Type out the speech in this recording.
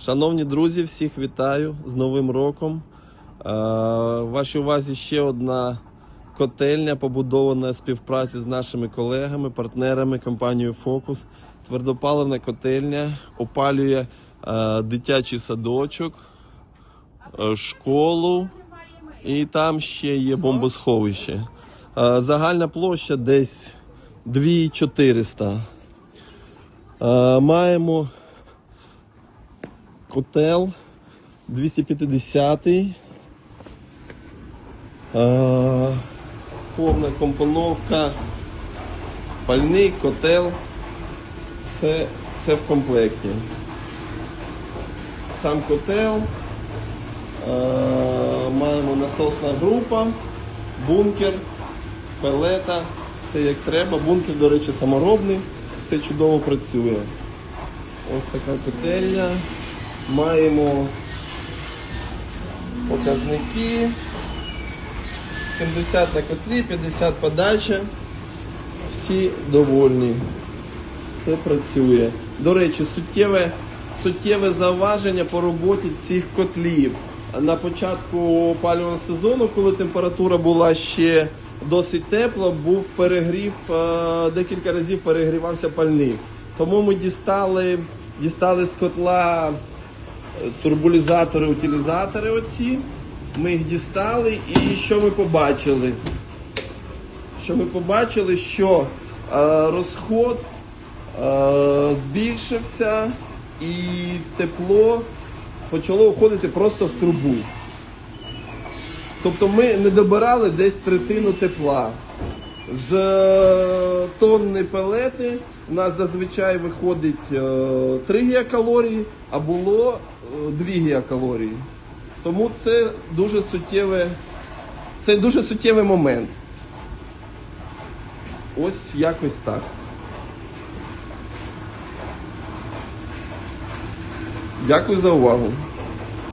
Шановні друзі, всіх вітаю з Новим роком. Е, Вашій увазі ще одна котельня, побудована в співпраці з нашими колегами, партнерами компанією Фокус. Твердопаливна котельня опалює е, дитячий садочок, е, школу і там ще є бомбосховище. Загальна площа десь 2400. Е, Маємо котел 250 е, повна компоновка, пальник, котел, все, все в комплекті. Сам котел, е, маємо насосна група, бункер, пелета, все як треба. Бункер, до речі, саморобний, все чудово працює. Ось така котельня. Маємо показники. 70 на котлі, 50 подача. Всі довольні. Все працює. До речі, суттєве, суттєве зауваження по роботі цих котлів. На початку опалювального сезону, коли температура була ще досить тепла, був перегрів, е, декілька разів перегрівався пальник. Тому ми дістали, дістали з котла турбулізатори, утилізатори оці. Ми їх дістали і що ми побачили? Що ми побачили, що е, розход е, збільшився і тепло почало входити просто в трубу. Тобто ми не добирали десь третину тепла. З е, тонни пелети у нас зазвичай виходить е, 3 гігакалорії, а було е, 2 гігакалорії. Тому це дуже суттєве, це дуже суттєвий момент. Ось якось так. Дякую за увагу.